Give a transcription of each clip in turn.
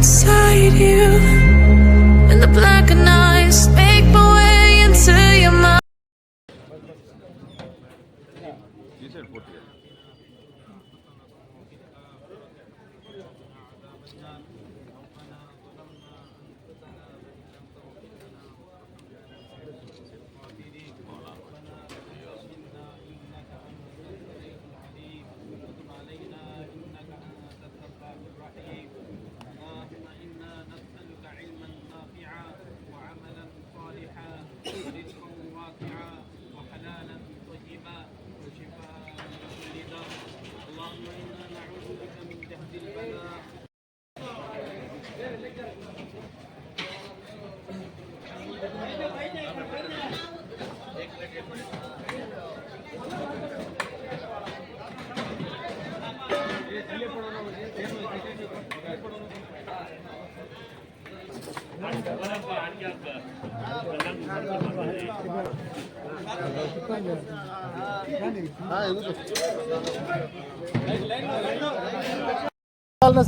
inside you. And the black nights make my way into your mind.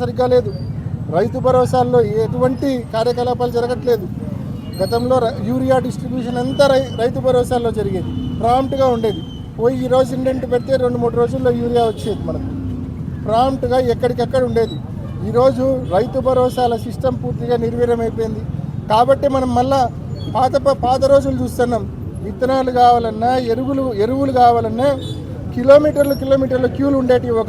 సరిగ్గా లేదు. రైతు భరోసాల్లో ఎటువంటి కార్యకలాపాలు జరగట్లేదు. గతంలో యూరియా డిస్ట్రిబ్యూషన్ అంతా రై రైతు భరోసాల్లో జరిగేది. ప్రాంప్ట్గా ఉండేది. పోయి ఈ రోజు ఇండెంట్ పెడితే రెండు మూడు రోజుల్లో యూరియా వచ్చేది మనకు. ప్రాంప్ట్గా ఎక్కడికక్కడ ఉండేది. ఈరోజు రైతు భరోసాల సిస్టమ్ పూర్తిగా నిర్వీర్యమైపోయింది. కాబట్టి మనం మళ్ళా పాత ప- పాత రోజులు చూస్తున్నాం. విత్తనాలు కావాలన్నా ఎరువులు ఎరువులు కావాలన్నా కిలోమీటర్లు కిలోమీటర్లు క్యూలు ఉండేటివి ఒక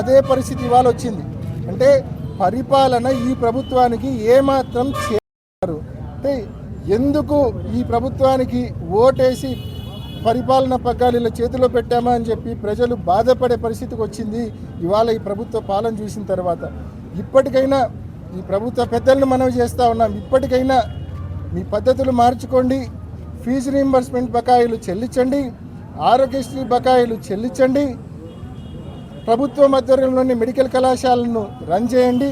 అదే పరిస్థితి ఇవాళ వచ్చింది. అంటే పరిపాలన ఈ ప్రభుత్వానికి ఏమాత్రం చేశారు అంటే ఎందుకు ఈ ప్రభుత్వానికి ఓటేసి పరిపాలన పగ్గాలు ఇలా చేతిలో పెట్టామా అని చెప్పి ప్రజలు బాధపడే పరిస్థితికి వచ్చింది. ఇవాళ ఈ ప్రభుత్వ పాలన చూసిన తర్వాత ఇప్పటికైనా ఈ ప్రభుత్వ పెద్దలను మనవి చేస్తూ ఉన్నాం. ఇప్పటికైనా మీ పద్ధతులు మార్చుకోండి. ఫీజు రీంబర్స్మెంట్ బకాయిలు చెల్లించండి. ఆరోగ్యశ్రీ బకాయిలు చెల్లించండి. ప్రభుత్వం మధ్యలోని మెడికల్ కళాశాలను రన్ చేయండి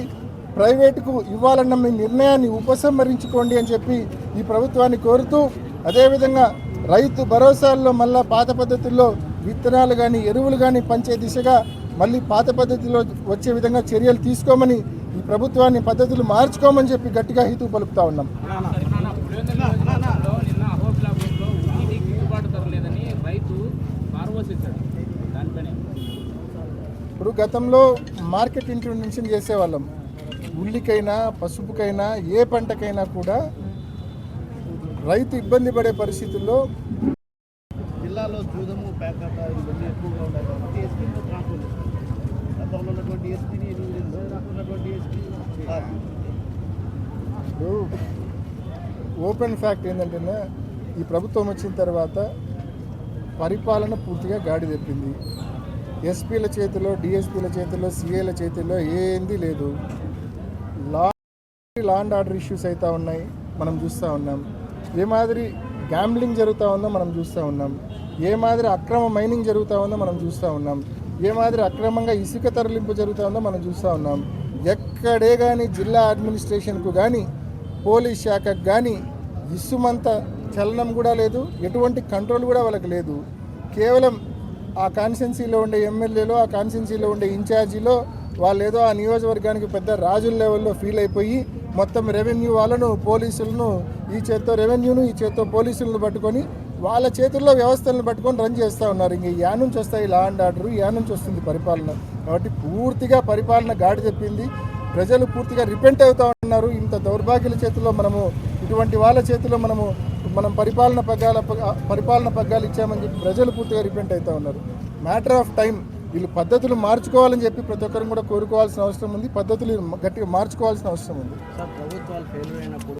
ప్రైవేటుకు ఇవ్వాలన్న మీ నిర్ణయాన్ని ఉపసంహరించుకోండి అని చెప్పి ఈ ప్రభుత్వాన్ని కోరుతూ అదేవిధంగా రైతు భరోసాల్లో మళ్ళా పాత పద్ధతుల్లో విత్తనాలు కానీ ఎరువులు కానీ పంచే దిశగా మళ్ళీ పాత పద్ధతిలో వచ్చే విధంగా చర్యలు తీసుకోమని ఈ ప్రభుత్వాన్ని పద్ధతులు మార్చుకోమని చెప్పి గట్టిగా హితవు పలుకుతా ఉన్నాం. ఇప్పుడు గతంలో మార్కెట్ ఇంట్రొడక్షన్ చేసేవాళ్ళం. ఉల్లికైనా పసుపుకైనా ఏ పంటకైనా కూడా రైతు ఇబ్బంది పడే పరిస్థితుల్లో జిల్లాలో జూదము ప్యాకెట్ ఇవన్నీ ఎక్కువగా ఉన్నాయి కాబట్టి ఎస్పీని ట్రాన్స్ఫర్ గతంలో ఉన్నటువంటి ఎస్పీని ఉన్నటువంటి ఎస్పీ ఇప్పుడు ఓపెన్ ఫ్యాక్ట్ ఏంటంటే ఈ ప్రభుత్వం వచ్చిన తర్వాత పరిపాలన పూర్తిగా గాడి తెప్పింది ఎస్పీల చేతిలో డిఎస్పీల చేతిలో సిఏల చేతిలో ఏంది లేదు. Law law and order issues అవుతూ ఉన్నాయి. మనం చూస్తూ ఉన్నాం. ఏ మాదిరి గ్యాంబ్లింగ్ జరుగుతూ ఉందో మనం చూస్తూ ఉన్నాం. ఏ మాదిరి అక్రమ మైనింగ్ జరుగుతూ ఉందో మనం చూస్తూ ఉన్నాం. ఏ మాదిరి అక్రమంగా ఇసుక తరలింపు జరుగుతూ ఉందో మనం చూస్తూ ఉన్నాం. ఎక్కడే కానీ జిల్లా అడ్మినిస్ట్రేషన్కు కానీ పోలీస్ శాఖకు కానీ ఇసుమంత చలనం కూడా లేదు. ఎటువంటి కంట్రోల్ కూడా వాళ్ళకి లేదు. కేవలం ఆ కాన్స్టిట్యున్సీలో ఉండే ఎమ్మెల్యేలో ఆ కాన్స్టిట్యున్సీలో ఉండే ఇన్ఛార్జీలో వాళ్ళు ఏదో ఆ నియోజకవర్గానికి పెద్ద రాజుల లెవెల్లో ఫీల్ అయిపోయి మొత్తం రెవెన్యూ వాళ్ళను పోలీసులను ఈ చేత్తో రెవెన్యూను ఈ చేత్తో పోలీసులను పట్టుకొని వాళ్ళ చేతుల్లో వ్యవస్థలను పట్టుకొని రన్ చేస్తూ ఉన్నారు. ఇంక యా నుంచి వస్తాయి లా అండ్ ఆర్డర్ యా నుంచి వస్తుంది పరిపాలన. కాబట్టి పూర్తిగా పరిపాలన గాడి చెప్పింది ప్రజలు పూర్తిగా రిపెంట్ అవుతూ ఉన్నారు. ఇంత దౌర్భాగ్యుల చేతిలో మనము ఇటువంటి వాళ్ళ చేతిలో మనము మనం పరిపాలన పగ్గాల పరిపాలన పగ్గాలు ఇచ్చామని చెప్పి ప్రజలు పూర్తిగా రిపెంట్ అవుతూ ఉన్నారు. మ్యాటర్ ఆఫ్ టైం వీళ్ళు పద్ధతులు మార్చుకోవాలని చెప్పి ప్రతి ఒక్కరు కూడా కోరుకోవాల్సిన అవసరం ఉంది. పద్ధతులు గట్టిగా మార్చుకోవాల్సిన అవసరం ఉంది.